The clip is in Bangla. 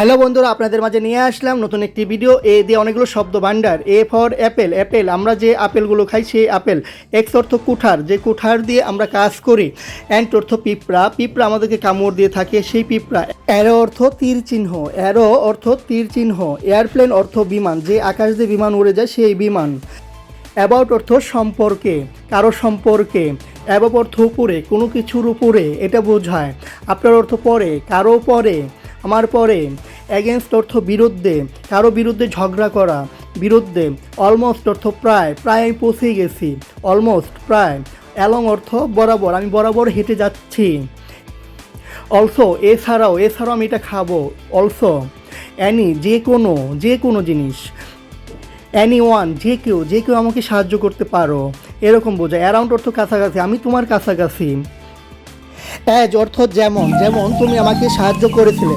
হ্যালো বন্ধুরা, আপনাদের মাঝে নিয়ে আসলাম নতুন একটি ভিডিও এ দিয়ে অনেকগুলো শব্দ ভান্ডার এ ফর অ্যাপেল অ্যাপেল, আমরা যে আপেলগুলো খাই সেই আপেল। এক্স অর্থ কুঠার, যে কুঠার দিয়ে আমরা কাজ করি। অ্যান্ড অর্থ পিঁপড়া পিঁপড়া আমাদেরকে কামড় দিয়ে থাকে সেই পিঁপড়া। অ্যারো অর্থ তীর চিহ্ন, অ্যারো অর্থ তীর চিহ্ন, এয়ারপ্লেন অর্থ বিমান, যে আকাশ দিয়ে বিমান উড়ে যায় সেই বিমান। অ্যাবাউট অর্থ সম্পর্কে, কারও সম্পর্কে, অ্যাবাউট অর্থ উপরে, কোনো কিছুর উপরে, এটা বোঝায়। আপনার অর্থ পরে, কারও পরে, আমার পরে অ্যাগেনস্ট অর্থ বিরুদ্ধে, কারও বিরুদ্ধে ঝগড়া করা, বিরুদ্ধে অলমোস্ট অর্থ প্রায় প্রায় আমি পৌঁছেই গেছি অলমোস্ট প্রায় অ্যালং অর্থ বরাবর, আমি বরাবর হেঁটে যাচ্ছি। অলসো এছাড়াও এছাড়াও আমি এটা খাব। অলসো অ্যানি যে কোনো যে কোনো জিনিস অ্যানি ওয়ান যে কেউ যে কেউ আমাকে সাহায্য করতে পারো, এরকম বোঝায় অ্যারাউন্ড অর্থ কাছাকাছি, আমি তোমার কাছাকাছি। অ্যাজ অর্থ যেমন যেমন তুমি আমাকে সাহায্য করেছিলে।